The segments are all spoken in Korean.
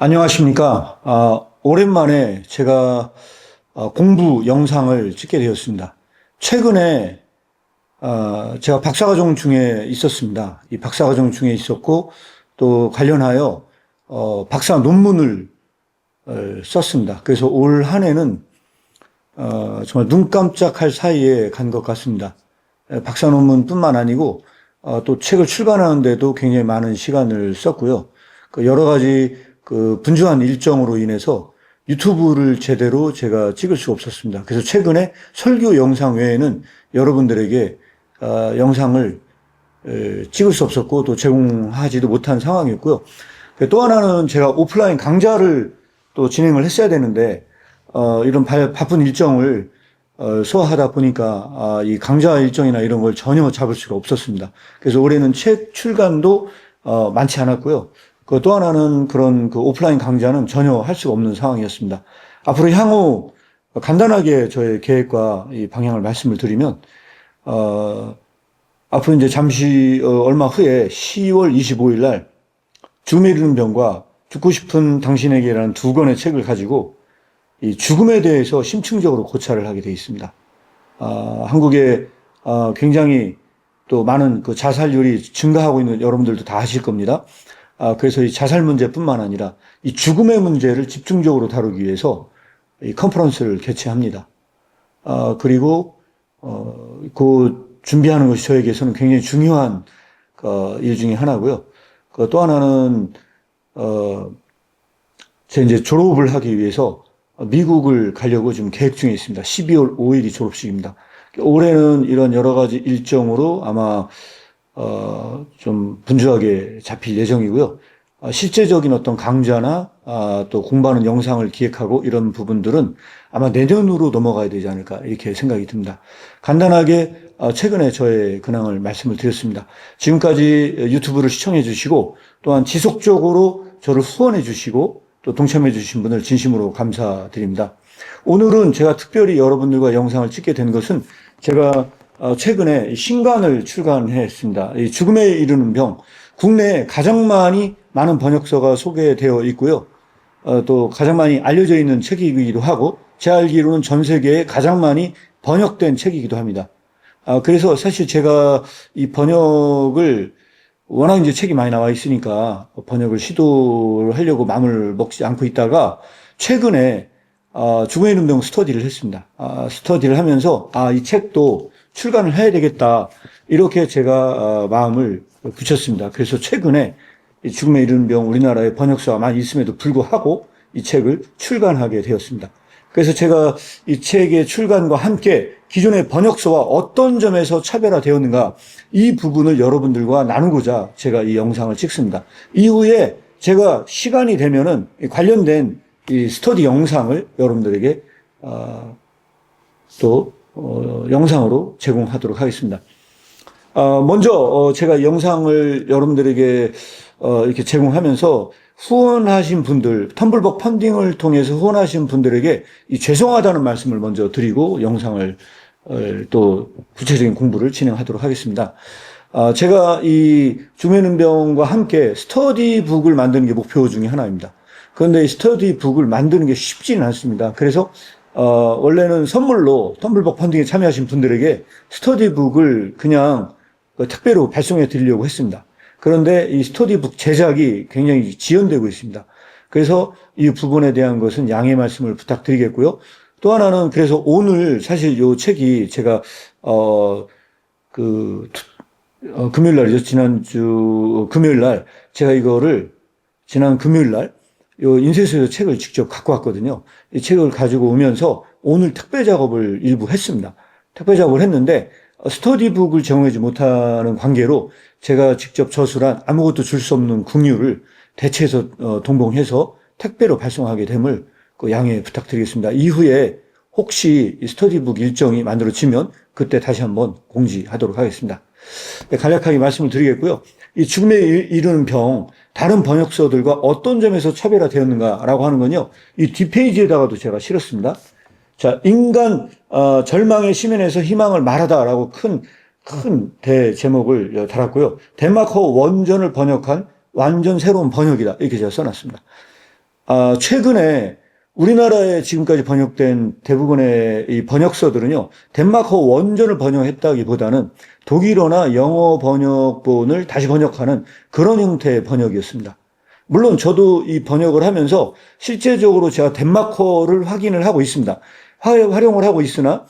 안녕하십니까. 아, 오랜만에 제가 어, 공부 영상을 찍게 되었습니다. 최근에 어, 제가 박사과정 중에 있었습니다. 이 박사과정 중에 있었고 또 관련하여 어, 박사 논문을 어, 썼습니다. 그래서 올 한 해는 어, 정말 눈 깜짝할 사이에 간 것 같습니다. 에, 박사 논문뿐만 아니고 어, 또 책을 출간하는데도 굉장히 많은 시간을 썼고요. 그 여러 가지 그 분주한 일정으로 인해서 유튜브를 제대로 제가 찍을 수가 없었습니다. 그래서 최근에 설교 영상 외에는 여러분들에게 어, 영상을 에, 찍을 수 없었고 또 제공하지도 못한 상황이었고요. 그또 하나는 제가 오프라인 강좌를 또 진행을 했어야 되는데 어, 이런 바, 바쁜 일정을 어, 소화하다 보니까 아, 이 강좌 일정이나 이런 걸 전혀 잡을 수가 없었습니다. 그래서 올해는 책 출간도 어, 많지 않았고요. 그 또 하나는 그런 그 오프라인 강좌는 전혀 할 수가 없는 상황이었습니다. 앞으로 향후 간단하게 저의 계획과 이 방향을 말씀을 드리면 어, 앞으로 이제 잠시 어, 얼마 후에 10월 25일 날 이르는 병과 죽고 싶은 당신에게라는 두 권의 책을 가지고 이 죽음에 대해서 심층적으로 고찰을 하게 되어 있습니다. 아, 한국에 아, 굉장히 또 많은 그 자살률이 증가하고 있는 여러분들도 다 아실 겁니다. 아, 그래서 이 자살 문제뿐만 아니라 이 죽음의 문제를 집중적으로 다루기 위해서 이 컨퍼런스를 개최합니다. 아, 그리고 어, 그 준비하는 것이 저에게서는 굉장히 중요한 어, 일 중에 하나고요. 그 또 하나는 어, 제 이제 졸업을 하기 위해서 미국을 가려고 지금 계획 중에 있습니다. 12월 5일이 졸업식입니다. 올해는 이런 여러 가지 일정으로 아마 어, 좀 분주하게 잡힐 예정이고요. 아, 실제적인 어떤 강좌나 아, 또 공부하는 영상을 기획하고 이런 부분들은 아마 내년으로 넘어가야 되지 않을까 이렇게 생각이 듭니다. 간단하게 아, 최근에 저의 근황을 말씀을 드렸습니다. 지금까지 유튜브를 시청해 주시고 또한 지속적으로 저를 후원해 주시고 또 동참해 주신 분을 진심으로 감사드립니다. 오늘은 제가 특별히 여러분들과 영상을 찍게 된 것은 제가 어, 최근에 신간을 출간했습니다. 이 죽음에 이르는 병, 국내에 가장 많이 많은 번역서가 소개되어 있고요. 어, 또 가장 많이 알려져 있는 책이기도 하고, 제 알기로는 전 세계에 가장 많이 번역된 책이기도 합니다. 아, 그래서 사실 제가 이 번역을 워낙 이제 책이 많이 나와 있으니까 번역을 시도를 하려고 마음을 먹지 않고 있다가 최근에 아, 죽음의 이름병 스터디를 했습니다. 아, 스터디를 하면서 아, 이 책도 출간을 해야 되겠다. 이렇게 제가 어, 마음을 붙였습니다. 그래서 최근에 이 죽음에 이르는 병 우리나라에 번역서가 많이 있음에도 불구하고 이 책을 출간하게 되었습니다. 그래서 제가 이 책의 출간과 함께 기존의 번역서와 어떤 점에서 차별화되었는가 이 부분을 여러분들과 나누고자 제가 이 영상을 찍습니다. 이후에 제가 시간이 되면은 이 관련된 이 스터디 영상을 여러분들에게 어, 또 어, 영상으로 제공하도록 하겠습니다. 어, 먼저 어, 제가 영상을 여러분들에게 어, 이렇게 제공하면서 후원하신 분들, 텀블벅 펀딩을 통해서 후원하신 분들에게 이 죄송하다는 말씀을 먼저 드리고 영상을 어, 또 구체적인 공부를 진행하도록 하겠습니다. 아, 제가 이 주면은병과 함께 스터디북을 만드는 게 목표 중에 하나입니다. 그런데 이 스터디북을 만드는 게 쉽지는 않습니다. 그래서 어, 원래는 선물로 텀블벅 펀딩에 참여하신 분들에게 스터디북을 그냥 그 택배로 발송해 드리려고 했습니다. 그런데 이 스터디북 제작이 굉장히 지연되고 있습니다. 그래서 이 부분에 대한 것은 양해 말씀을 부탁드리겠고요. 또 하나는 그래서 오늘 사실 이 책이 제가 어 그 어, 금요일 날이죠. 지난주 금요일 날 제가 이거를 지난 금요일 날 요 인쇄소에서 책을 직접 갖고 왔거든요. 이 책을 가지고 오면서 오늘 택배 작업을 일부 했습니다. 택배 작업을 했는데 어, 스터디북을 제공하지 못하는 관계로 제가 직접 저술한 아무것도 줄 수 없는 궁유를 대체해서 어, 동봉해서 택배로 발송하게 됨을 그 양해 부탁드리겠습니다. 이후에 혹시 이 스터디북 일정이 만들어지면 그때 다시 한번 공지하도록 하겠습니다. 네, 간략하게 말씀을 드리겠고요. 이 죽음에 이- 이르는 병, 다른 번역서들과 어떤 점에서 차별화되었는가라고 하는 건요, 이 뒷페이지에다가도 제가 실었습니다. 자, 인간, 어, 절망의 시면에서 희망을 말하다라고 큰, 큰 대제목을 달았고요. 덴마커 원전을 번역한 완전 새로운 번역이다. 이렇게 제가 써놨습니다. 아, 최근에 우리나라에 지금까지 번역된 대부분의 이 번역서들은요, 덴마크 원전을 번역했다기보다는 독일어나 영어 번역본을 다시 번역하는 그런 형태의 번역이었습니다. 물론 저도 이 번역을 하면서 실제적으로 제가 덴마커를 확인을 하고 있습니다. 화- 활용을 하고 있으나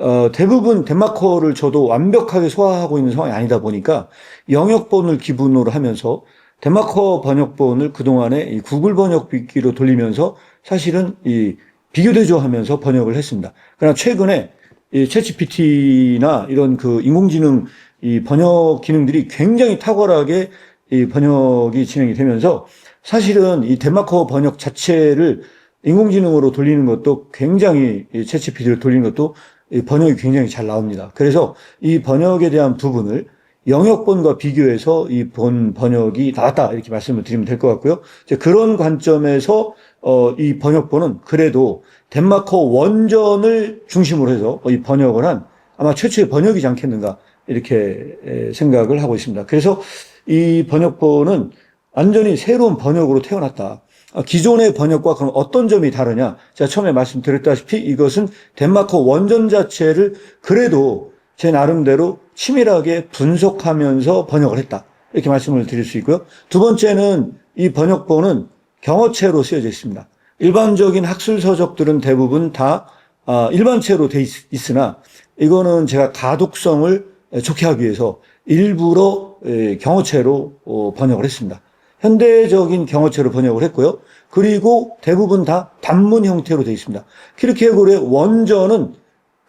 어, 대부분 덴마커를 저도 완벽하게 소화하고 있는 상황이 아니다 보니까 영역본을 기본으로 하면서 덴마커 번역본을 그동안에 이 구글 번역기로 돌리면서 사실은 이 비교대조 하면서 번역을 했습니다. 그러나 최근에 이 챗GPT나 이런 그 인공지능 이 번역 기능들이 굉장히 탁월하게 이 번역이 진행이 되면서 사실은 이 덴마커 번역 자체를 인공지능으로 돌리는 것도 굉장히 이 챗GPT를 돌리는 것도 이 번역이 굉장히 잘 나옵니다. 그래서 이 번역에 대한 부분을 영역본과 비교해서 이 본 번역이 나왔다 이렇게 말씀을 드리면 될 것 같고요. 이제 그런 관점에서 어, 이 번역본은 그래도 덴마커 원전을 중심으로 해서 이 번역을 한 아마 최초의 번역이지 않겠는가 이렇게 에, 생각을 하고 있습니다. 그래서 이 번역본은 완전히 새로운 번역으로 태어났다. 아, 기존의 번역과 그럼 어떤 점이 다르냐? 제가 처음에 말씀드렸다시피 이것은 덴마크 원전 자체를 그래도 제 나름대로 치밀하게 분석하면서 번역을 했다. 이렇게 말씀을 드릴 수 있고요. 두 번째는 이 번역본은 경어체로 쓰여져 있습니다. 일반적인 학술 서적들은 대부분 다 아, 일반체로 돼 있, 있으나 이거는 제가 가독성을 좋게 하기 위해서 일부러 에, 경어체로 어, 번역을 했습니다. 현대적인 경어체로 번역을 했고요. 그리고 대부분 다 단문 형태로 되어 있습니다. 키르케고르의 원전은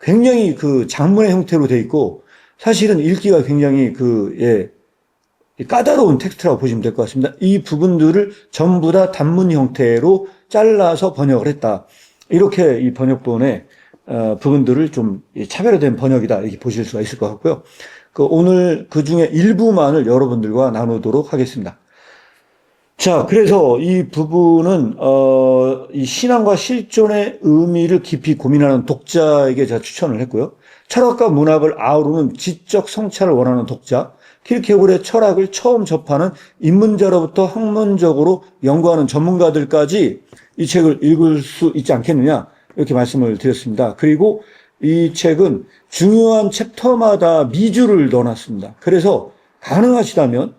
굉장히 그 장문의 형태로 되어 있고 사실은 읽기가 굉장히 그 예, 까다로운 텍스트라고 보시면 될 것 같습니다. 이 부분들을 전부 다 단문 형태로 잘라서 번역을 했다. 이렇게 이 번역본의 어, 부분들을 좀 차별화된 번역이다 이렇게 보실 수가 있을 것 같고요. 그 오늘 그 중에 일부만을 여러분들과 나누도록 하겠습니다. 자, 그래서 이 부분은 어, 이 신앙과 실존의 의미를 깊이 고민하는 독자에게 제가 추천을 했고요. 철학과 문학을 아우르는 지적 성찰을 원하는 독자, 킬케골의 철학을 처음 접하는 입문자로부터 학문적으로 연구하는 전문가들까지 이 책을 읽을 수 있지 않겠느냐 이렇게 말씀을 드렸습니다. 그리고 이 책은 중요한 챕터마다 미주를 넣어놨습니다. 그래서 가능하시다면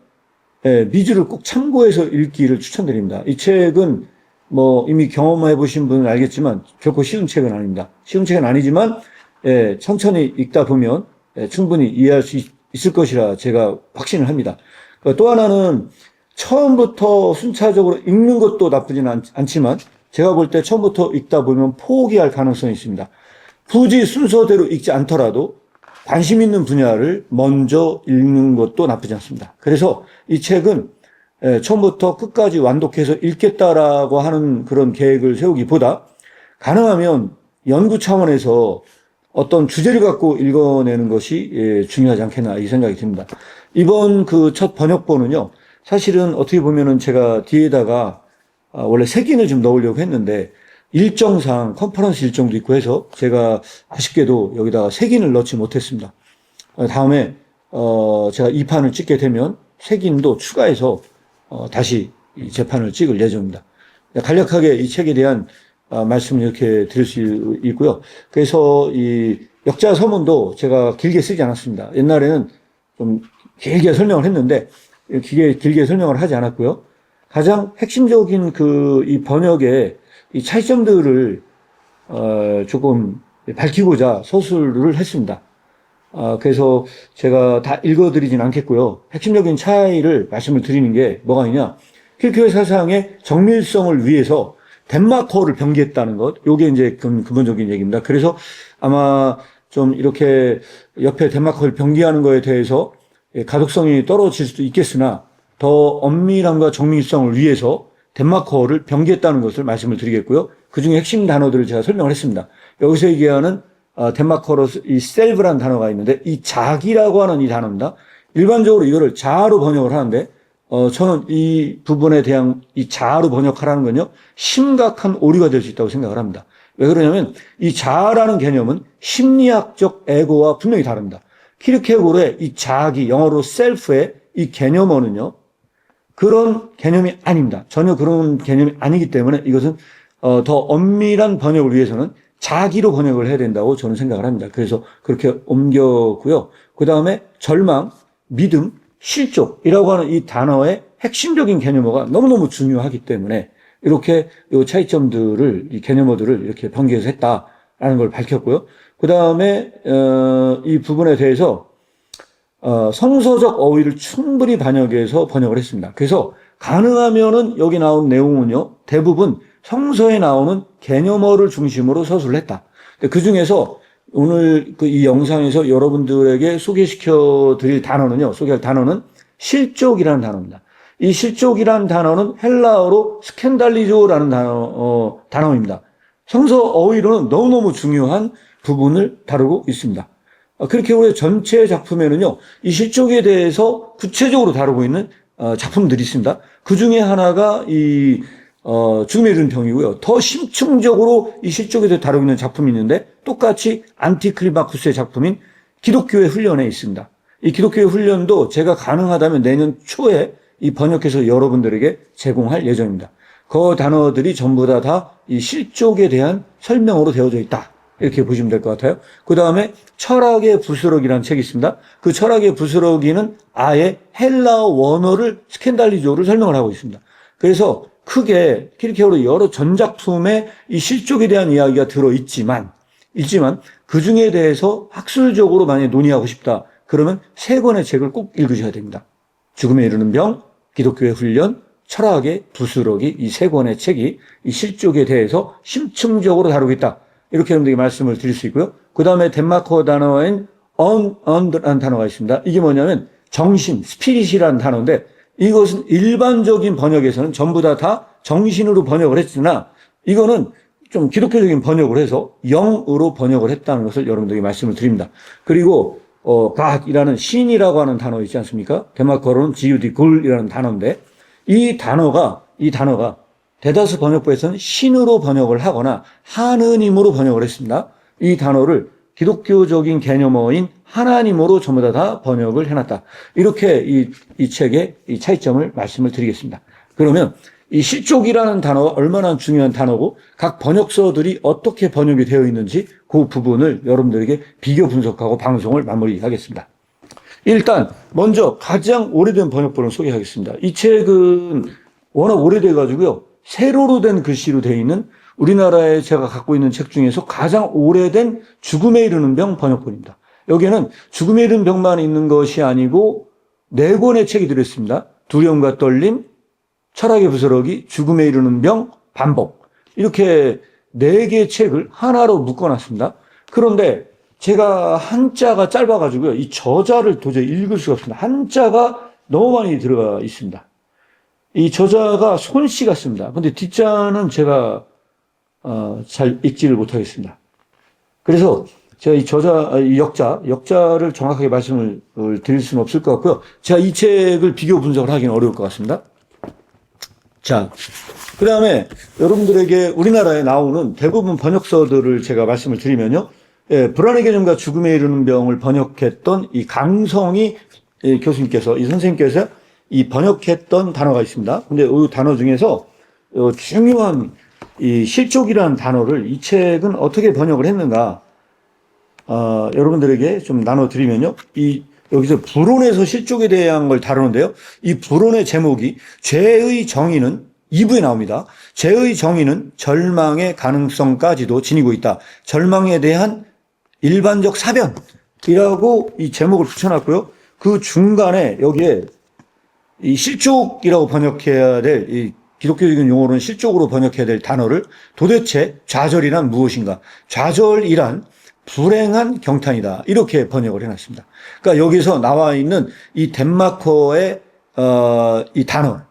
예, 미주를 꼭 참고해서 읽기를 추천드립니다. 이 책은 뭐 이미 경험해 보신 분은 알겠지만 결코 쉬운 책은 아닙니다. 쉬운 책은 아니지만 예, 천천히 읽다 보면 예, 충분히 이해할 수 있, 을 것이라 제가 확신을 합니다. 그또 하나는 처음부터 순차적으로 읽는 것도 나쁘지는 않, 않지만 제가 볼 때 처음부터 읽다 보면 포기할 가능성이 있습니다. 굳이 순서대로 읽지 않더라도 관심 있는 분야를 먼저 읽는 것도 나쁘지 않습니다. 그래서 이 책은 에, 처음부터 끝까지 완독해서 읽겠다라고 하는 그런 계획을 세우기보다 가능하면 연구 차원에서 어떤 주제를 갖고 읽어내는 것이 예, 중요하지 않겠나 이 생각이 듭니다. 이번 그 첫 번역본은요, 사실은 어떻게 보면은 제가 뒤에다가 아, 원래 색인을 좀 넣으려고 했는데 일정상 컨퍼런스 일정도 있고 해서 제가 아쉽게도 여기다가 색인을 넣지 못했습니다. 어, 다음에 어, 제가 이 판을 찍게 되면 색인도 추가해서 어, 다시 이 재판을 찍을 예정입니다. 간략하게 이 책에 대한 아, 말씀을 이렇게 드릴 수 있고요. 그래서 이 역자 서문도 제가 길게 쓰지 않았습니다. 옛날에는 좀 길게 설명을 했는데 길게, 길게 설명을 하지 않았고요. 가장 핵심적인 그 이 번역의 이 차이점들을 어, 조금 밝히고자 서술을 했습니다. 아, 그래서 제가 다 읽어드리진 않겠고요. 핵심적인 차이를 말씀을 드리는 게 뭐가 있냐. 킬케의 사상의 정밀성을 위해서 덴마커를 병기했다는 것. 요게 이제 근- 근본적인 얘기입니다. 그래서 아마 좀 이렇게 옆에 덴마커를 병기하는 거에 대해서 예, 가독성이 떨어질 수도 있겠으나 더 엄밀함과 정밀성을 위해서 덴마커를 병기했다는 것을 말씀을 드리겠고요. 그 중에 핵심 단어들을 제가 설명을 했습니다. 여기서 얘기하는 아, 덴마커로 이 셀브라는 단어가 있는데 이 자기라고 하는 이 단어입니다. 일반적으로 이거를 자아로 번역을 하는데 어, 저는 이 부분에 대한 이 자아로 번역하라는 건요, 심각한 오류가 될 수 있다고 생각을 합니다. 왜 그러냐면, 이 자아라는 개념은 심리학적 에고와 분명히 다릅니다. 키르케고르의 이 자기, 영어로 셀프의 이 개념어는요, 그런 개념이 아닙니다. 전혀 그런 개념이 아니기 때문에 이것은 어, 더 엄밀한 번역을 위해서는 자기로 번역을 해야 된다고 저는 생각을 합니다. 그래서 그렇게 옮겼고요. 그 다음에 절망, 믿음, 실족이라고 하는 이 단어의 핵심적인 개념어가 너무너무 중요하기 때문에 이렇게 이 차이점들을, 이 개념어들을 이렇게 번개해서 했다라는 걸 밝혔고요. 그 다음에, 어, 이 부분에 대해서 어, 성서적 어휘를 충분히 반영해서 번역을 했습니다. 그래서 가능하면은 여기 나온 내용은요, 대부분 성서에 나오는 개념어를 중심으로 서술을 했다. 그 중에서 오늘 그 이 영상에서 여러분들에게 소개시켜 드릴 단어는요, 소개할 단어는 실족이라는 단어입니다. 이 실족이라는 단어는 헬라어로 스캔달리조라는 단어, 어, 단어입니다. 성서 어휘로는 너무너무 중요한 부분을 다루고 있습니다. 어, 그렇게 우리 전체 작품에는요, 이 실족에 대해서 구체적으로 다루고 있는 어, 작품들이 있습니다. 그 중에 하나가 이 어, 죽음의 이른 병이고요. 더 심층적으로 이 실족에 대해 다루고 있는 작품이 있는데 똑같이 안티클리마쿠스의 작품인 기독교의 훈련에 있습니다. 이 기독교의 훈련도 제가 가능하다면 내년 초에 이 번역해서 여러분들에게 제공할 예정입니다. 그 단어들이 전부 다 다 이 실족에 대한 설명으로 되어져 있다. 이렇게 보시면 될 것 같아요. 그 다음에 철학의 부스러기라는 책이 있습니다. 그 철학의 부스러기는 아예 헬라어 원어를 스캔달리조를 설명을 하고 있습니다. 그래서 크게 키르케오르 여러 전작품에 이 실족에 대한 이야기가 들어있지만, 있지만 그 중에 대해서 학술적으로 만약에 논의하고 싶다. 그러면 세 권의 책을 꼭 읽으셔야 됩니다. 죽음에 이르는 병, 기독교의 훈련, 철학의 부스러기 이 세 권의 책이 이 실족에 대해서 심층적으로 다루고 있다. 이렇게 여러분들에게 말씀을 드릴 수 있고요. 그 다음에 덴마크 단어인 on, on라는 단어가 있습니다. 이게 뭐냐면 정신, 스피릿이라는 단어인데 이것은 일반적인 번역에서는 전부 다 다 정신으로 번역을 했으나 이거는 좀 기독교적인 번역을 해서 영으로 번역을 했다는 것을 여러분들에게 말씀을 드립니다. 그리고 어, 갓이라는 신이라고 하는 단어 있지 않습니까? 덴마크어로는 지유디 굴이라는 단어인데 이 단어가 이 단어가 대다수 번역부에서는 신으로 번역을 하거나 하느님으로 번역을 했습니다. 이 단어를 기독교적인 개념어인 하나님으로 전부 다, 다 번역을 해놨다. 이렇게 이, 이 책의 이 차이점을 말씀을 드리겠습니다. 그러면 이 실족이라는 단어가 얼마나 중요한 단어고 각 번역서들이 어떻게 번역이 되어 있는지 그 부분을 여러분들에게 비교 분석하고 방송을 마무리하겠습니다. 일단 먼저 가장 오래된 번역본을 소개하겠습니다. 이 책은 워낙 오래돼 가지고요. 세로로 된 글씨로 되어 있는 우리나라에 제가 갖고 있는 책 중에서 가장 오래된 죽음에 이르는 병 번역본입니다. 여기에는 죽음에 이르는 병만 있는 것이 아니고 네 권의 책이 들어있습니다. 두려움과 떨림, 철학의 부스러기, 죽음에 이르는 병, 반복. 이렇게 네 개의 책을 하나로 묶어놨습니다. 그런데 제가 한자가 짧아가지고요. 이 저자를 도저히 읽을 수가 없습니다. 한자가 너무 많이 들어가 있습니다. 이 저자가 손씨 같습니다. 근데 뒷자는 제가 어, 잘 읽지를 못하겠습니다. 그래서 제가 이 저자, 아, 이 역자, 역자를 정확하게 말씀을 드릴 수는 없을 것 같고요. 제가 이 책을 비교 분석을 하기는 어려울 것 같습니다. 자, 그 다음에 여러분들에게 우리나라에 나오는 대부분 번역서들을 제가 말씀을 드리면요. 예, 불안의 개념과 죽음에 이르는 병을 번역했던 이 강성희 예, 교수님께서, 이 선생님께서 이 번역했던 단어가 있습니다. 근데 이 단어 중에서 어, 중요한 이 실족이라는 단어를 이 책은 어떻게 번역을 했는가, 어, 여러분들에게 좀 나눠드리면요. 이, 여기서 불온에서 실족에 대한 걸 다루는데요. 이 불온의 제목이 죄의 정의는 2부에 나옵니다. 죄의 정의는 절망의 가능성까지도 지니고 있다. 절망에 대한 일반적 사변이라고 이 제목을 붙여놨고요. 그 중간에 여기에 이 실족이라고 번역해야 될, 이 기독교적인 용어로는 실족으로 번역해야 될 단어를 도대체 좌절이란 무엇인가? 좌절이란 불행한 경탄이다. 이렇게 번역을 해놨습니다. 그러니까 여기서 나와 있는 이 덴마커의, 어, 이 단어,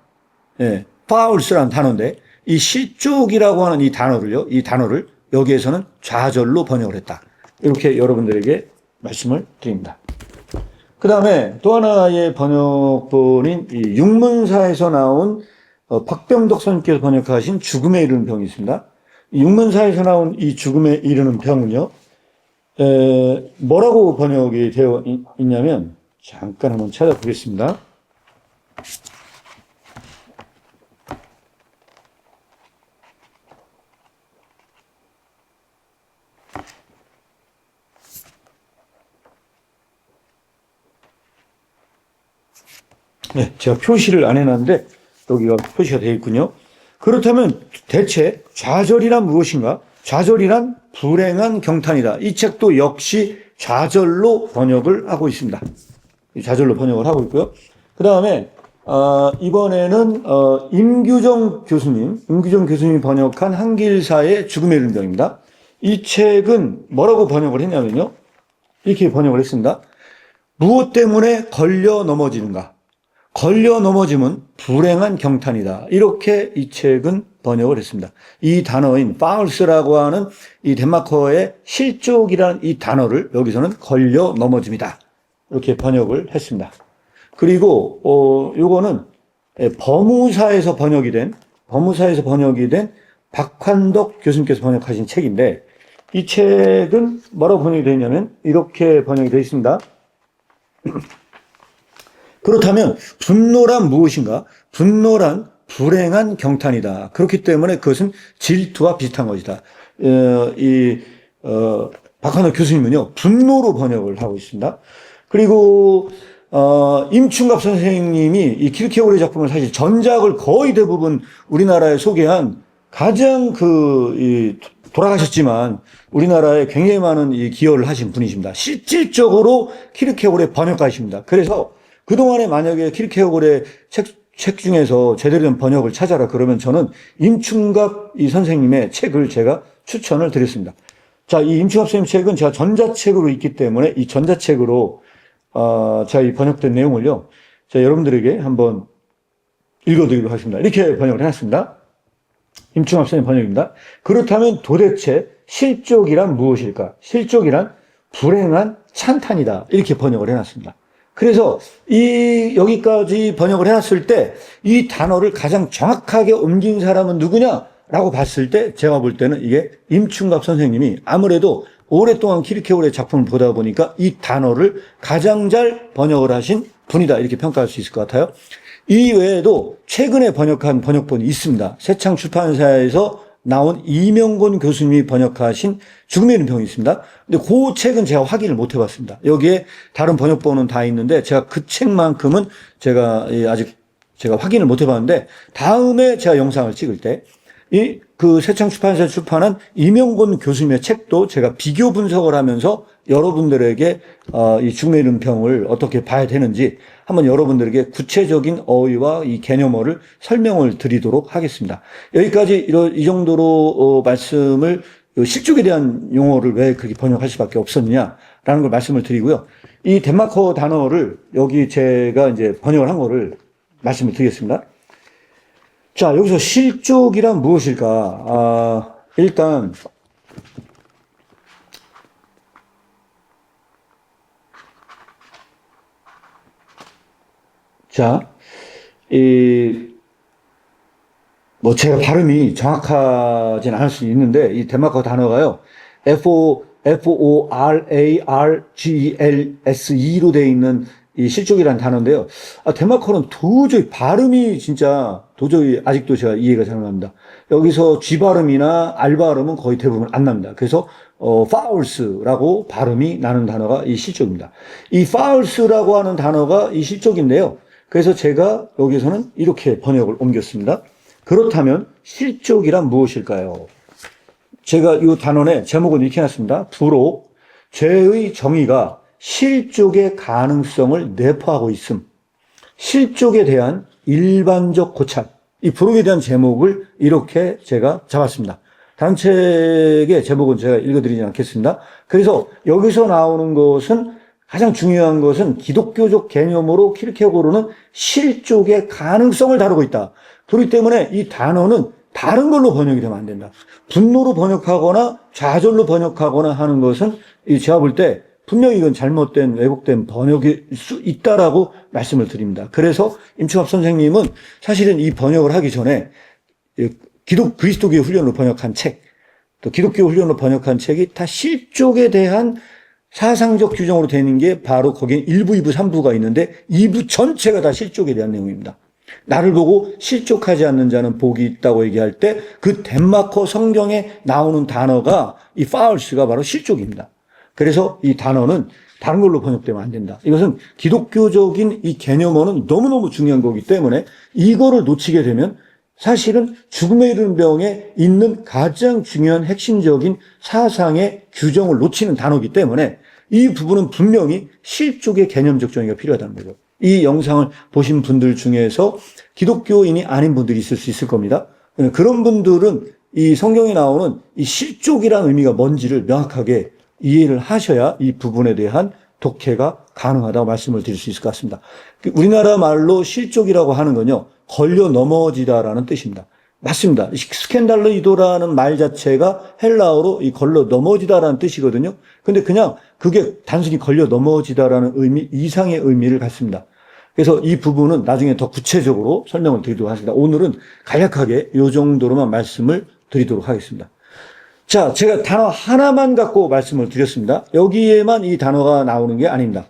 예, 파울스라는 단어인데, 이 실족이라고 하는 이 단어를요, 이 단어를 여기에서는 좌절로 번역을 했다. 이렇게 여러분들에게 말씀을 드립니다. 그 다음에 또 하나의 번역본인 이 육문사에서 나온 어, 박병덕 선생님께서 번역하신 죽음에 이르는 병이 있습니다. 이 육문사에서 나온 이 죽음에 이르는 병은요, 에, 뭐라고 번역이 되어 있냐면 잠깐 한번 찾아보겠습니다. 네, 제가 표시를 안 해놨는데 여기가 표시가 되어 있군요. 그렇다면 대체 좌절이란 무엇인가? 좌절이란 불행한 경탄이다. 이 책도 역시 좌절로 번역을 하고 있습니다. 이 좌절로 번역을 하고 있고요. 그 다음에 어, 이번에는 어, 임규정 교수님, 임규정 교수님이 번역한 한길사의 죽음의 이름병입니다. 이 책은 뭐라고 번역을 했냐면요. 이렇게 번역을 했습니다. 무엇 때문에 걸려 넘어지는가? 걸려 넘어짐은 불행한 경탄이다. 이렇게 이 책은 번역을 했습니다. 이 단어인 파울스라고 하는 이 덴마커의 실족이라는 이 단어를 여기서는 걸려 넘어짐이다. 이렇게 번역을 했습니다. 그리고 어 요거는 예, 법무사에서 번역이 된 법무사에서 번역이 된 박환덕 교수님께서 번역하신 책인데 이 책은 뭐라고 번역이 되어 있냐면 이렇게 번역이 되어 있습니다. 그렇다면 분노란 무엇인가? 분노란 불행한 경탄이다. 그렇기 때문에 그것은 질투와 비슷한 것이다. 어, 이 어, 박한호 교수님은요 분노로 번역을 하고 있습니다. 그리고 어, 임충갑 선생님이 이 키르케고르의 작품을 사실 전작을 거의 대부분 우리나라에 소개한 가장 그, 이, 돌아가셨지만 우리나라에 굉장히 많은 이 기여를 하신 분이십니다. 실질적으로 키르케고르의 번역가이십니다. 그래서 그동안에 만약에 키르케고르의 책, 책 중에서 제대로 된 번역을 찾아라 그러면 저는 임충갑 이 선생님의 책을 제가 추천을 드렸습니다. 자, 이 임충갑 선생님 책은 제가 전자책으로 있기 때문에 이 전자책으로 어, 제가 이 번역된 내용을요, 제가 여러분들에게 한번 읽어드리도록 하겠습니다. 이렇게 번역을 해놨습니다. 임충합 선생님 번역입니다. 그렇다면 도대체 실족이란 무엇일까? 실족이란 불행한 찬탄이다. 이렇게 번역을 해놨습니다. 그래서 이 여기까지 번역을 해놨을 때 이 단어를 가장 정확하게 옮긴 사람은 누구냐라고 봤을 때 제가 볼 때는 이게 임충갑 선생님이 아무래도 오랫동안 키르케오르의 작품을 보다 보니까 이 단어를 가장 잘 번역을 하신 분이다 이렇게 평가할 수 있을 것 같아요. 이 외에도 최근에 번역한 번역본이 있습니다. 새창 출판사에서 나온 이명곤 교수님이 번역하신 죽음의 이름병이 있습니다. 근데 그 책은 제가 확인을 못 해봤습니다. 여기에 다른 번역본은 다 있는데 제가 그 책만큼은 제가 아직 제가 확인을 못 해봤는데 다음에 제가 영상을 찍을 때 이 그 새창 출판사 출판한 이명곤 교수님의 책도 제가 비교 분석을 하면서 여러분들에게 어, 이 죽음의 이름병을 어떻게 봐야 되는지 한번 여러분들에게 구체적인 어휘와 이 개념어를 설명을 드리도록 하겠습니다. 여기까지 이러, 이 정도로 어, 말씀을 실족에 대한 용어를 왜 그렇게 번역할 수밖에 없었느냐라는 걸 말씀을 드리고요. 이 덴마커 단어를 여기 제가 이제 번역을 한 거를 말씀을 드리겠습니다. 자, 여기서 실족이란 무엇일까? 아, 일단, 자, 이, 뭐 제가 발음이 정확하진 않을 수 있는데, 이 덴마크 단어가요, F-O, F-O-R-A-R-G-L-S-E로 되어 있는 이 실족이라는 단어인데요. 아, 덴마크는 도저히 발음이 진짜 도저히 아직도 제가 이해가 잘 안 납니다. 여기서 G 발음이나 R 발음은 거의 대부분 안 납니다. 그래서 어, fauls라고 발음이 나는 단어가 이 실족입니다. 이 fauls라고 하는 단어가 이 실족인데요. 그래서 제가 여기서는 이렇게 번역을 옮겼습니다. 그렇다면 실족이란 무엇일까요? 제가 이 단원의 제목은 이렇게 해놨습니다. 부로 죄의 정의가 실족의 가능성을 내포하고 있음. 실족에 대한 일반적 고찰. 이 부록에 대한 제목을 이렇게 제가 잡았습니다. 다른 책의 제목은 제가 읽어드리지 않겠습니다. 그래서 여기서 나오는 것은 가장 중요한 것은 기독교적 개념으로 키르케고르는 실족의 가능성을 다루고 있다. 그렇기 때문에 이 단어는 다른 걸로 번역이 되면 안 된다. 분노로 번역하거나 좌절로 번역하거나 하는 것은 제가 볼 때 분명히 이건 잘못된 왜곡된 번역일 수 있다라고 말씀을 드립니다. 그래서 임충합 선생님은 사실은 이 번역을 하기 전에 기독 그리스도교 훈련으로 번역한 책, 또 기독교 훈련으로 번역한 책이 다 실족에 대한 사상적 규정으로 되는 게 바로 거기에 1부, 2부, 3부가 있는데 2부 전체가 다 실족에 대한 내용입니다. 나를 보고 실족하지 않는 자는 복이 있다고 얘기할 때 그 덴마커 성경에 나오는 단어가 이 파울스가 바로 실족입니다. 그래서 이 단어는 다른 걸로 번역되면 안 된다. 이것은 기독교적인 이 개념어는 너무너무 중요한 거기 때문에 이거를 놓치게 되면 사실은 죽음에 이르는 병에 있는 가장 중요한 핵심적인 사상의 규정을 놓치는 단어이기 때문에 이 부분은 분명히 실족의 개념적 정의가 필요하다는 거죠. 이 영상을 보신 분들 중에서 기독교인이 아닌 분들이 있을 수 있을 겁니다. 그런 분들은 이 성경에 나오는 이 실족이라는 의미가 뭔지를 명확하게 이해를 하셔야 이 부분에 대한 독해가 가능하다고 말씀을 드릴 수 있을 것 같습니다. 우리나라 말로 실족이라고 하는 건요, 걸려 넘어지다라는 뜻입니다. 맞습니다. 스캔달로이도라는 말 자체가 헬라어로 이 걸려 넘어지다라는 뜻이거든요. 근데 그냥 그게 단순히 걸려 넘어지다라는 의미 이상의 의미를 갖습니다. 그래서 이 부분은 나중에 더 구체적으로 설명을 드리도록 하겠습니다. 오늘은 간략하게 이 정도로만 말씀을 드리도록 하겠습니다. 자, 제가 단어 하나만 갖고 말씀을 드렸습니다. 여기에만 이 단어가 나오는 게 아닙니다.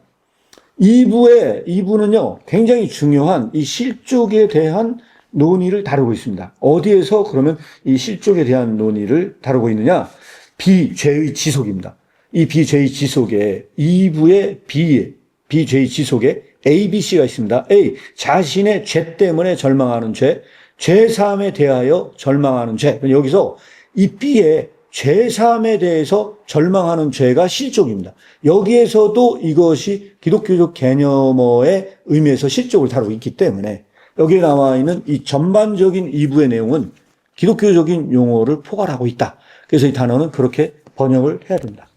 2부에, 2부는요, 굉장히 중요한 이 실족에 대한 논의를 다루고 있습니다. 어디에서 그러면 이 실족에 대한 논의를 다루고 있느냐? 비죄의 지속입니다. 이 비죄의 지속에 2부의 B, 비죄의 지속에 A, B, C가 있습니다. A, 자신의 죄 때문에 절망하는 죄, 죄사함에 대하여 절망하는 죄. 여기서 이 B의 죄사함에 대해서 절망하는 죄가 실족입니다. 여기에서도 이것이 기독교적 개념어의 의미에서 실족을 다루고 있기 때문에 여기에 나와 있는 이 전반적인 2부의 내용은 기독교적인 용어를 포괄하고 있다. 그래서 이 단어는 그렇게 번역을 해야 된다.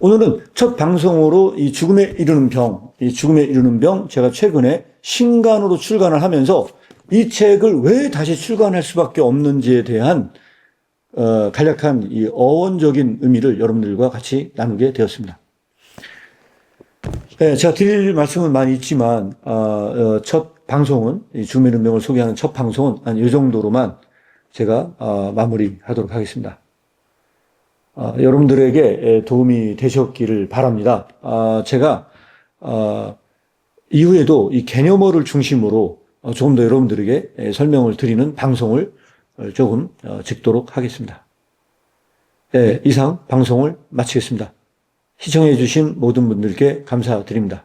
오늘은 첫 방송으로 이 죽음에 이르는 병, 이 죽음에 이르는 병, 제가 최근에 신간으로 출간을 하면서 이 책을 왜 다시 출간할 수밖에 없는지에 대한 어, 간략한 이 어원적인 의미를 여러분들과 같이 나누게 되었습니다. 네, 제가 드릴 말씀은 많이 있지만 어, 어, 첫 방송은 이 죽음의 운명을 소개하는 첫 방송은 한 이 정도로만 제가 어, 마무리하도록 하겠습니다. 어, 여러분들에게 도움이 되셨기를 바랍니다. 어, 제가 어, 이후에도 이 개념어를 중심으로 어, 조금 더 여러분들에게 설명을 드리는 방송을 조금 어, 찍도록 하겠습니다. 네, 이상 방송을 마치겠습니다. 시청해 주신 모든 분들께 감사드립니다.